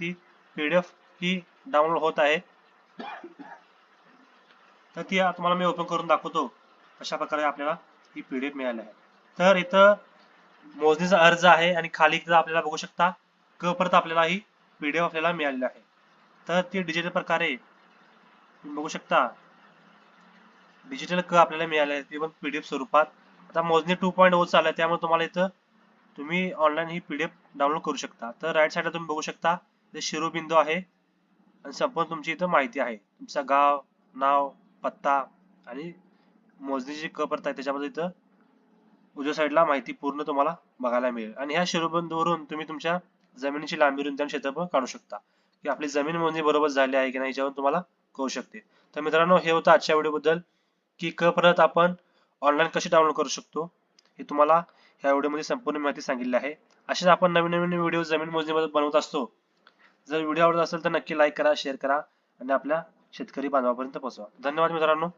ती पीडीएफ ही डाउनलोड होत आहे. तर ती तुम्हाला मी ओपन करून दाखवतो. अशा प्रकारे आपल्याला ही पीडीएफ मिळाली आहे. तर इथं मोजणीचा अर्ज आहे आणि खाली आपल्याला बघू शकता क परत आपल्याला ही पीडीएफ आपल्याला मिळालेली आहे. तर ती डिजिटल प्रकारे तुम्ही बघू शकता डिजिटल क आपल्याला मिळाले आहे. ते पण पीडीएफ स्वरूपात. आता मोजणी टू पॉईंट ओ चालू आहे. त्यामुळे तुम्हाला इथं तुम्ही ऑनलाईन ही पीडीएफ डाउनलोड करू शकता. तर राईट साईडला तुम्ही बघू शकता शिरोबिंदू आहे. आणि संपूर्ण तुमची इथं माहिती आहे. तुमचा गाव नाव पत्ता आणि मोजणीची क परत आहे त्याच्यामध्ये इथं उजव्या साईडला माहिती पूर्ण तुम्हाला बघायला मिळेल. आणि ह्या शिरोबिंदूवरून तुम्ही तुमच्या जमिनीची लांबी रुंदी आणि क्षेत्रफळ काढू शकता. की आपली जमीन मोजणी बरोबर झाली आहे की नाही याच्यावर तुम्हाला कळू शकते. तर मित्रांनो हे होतं आजच्या व्हिडिओबद्दल की क परत आपण ऑनलाईन कशी डाउनलोड करू शकतो हे तुम्हाला ह्या व्हिडिओमध्ये संपूर्ण माहिती सांगितली आहे. असेच आपण नवीन नवीन व्हिडिओ जमीन मोजणीमध्ये बनवत असतो जर व्हिडिओ आवडत असेल तर नक्की लाईक करा शेअर करा आणि आपल्या शेतकरी बांधवापर्यंत पोहोचवा. धन्यवाद मित्रांनो.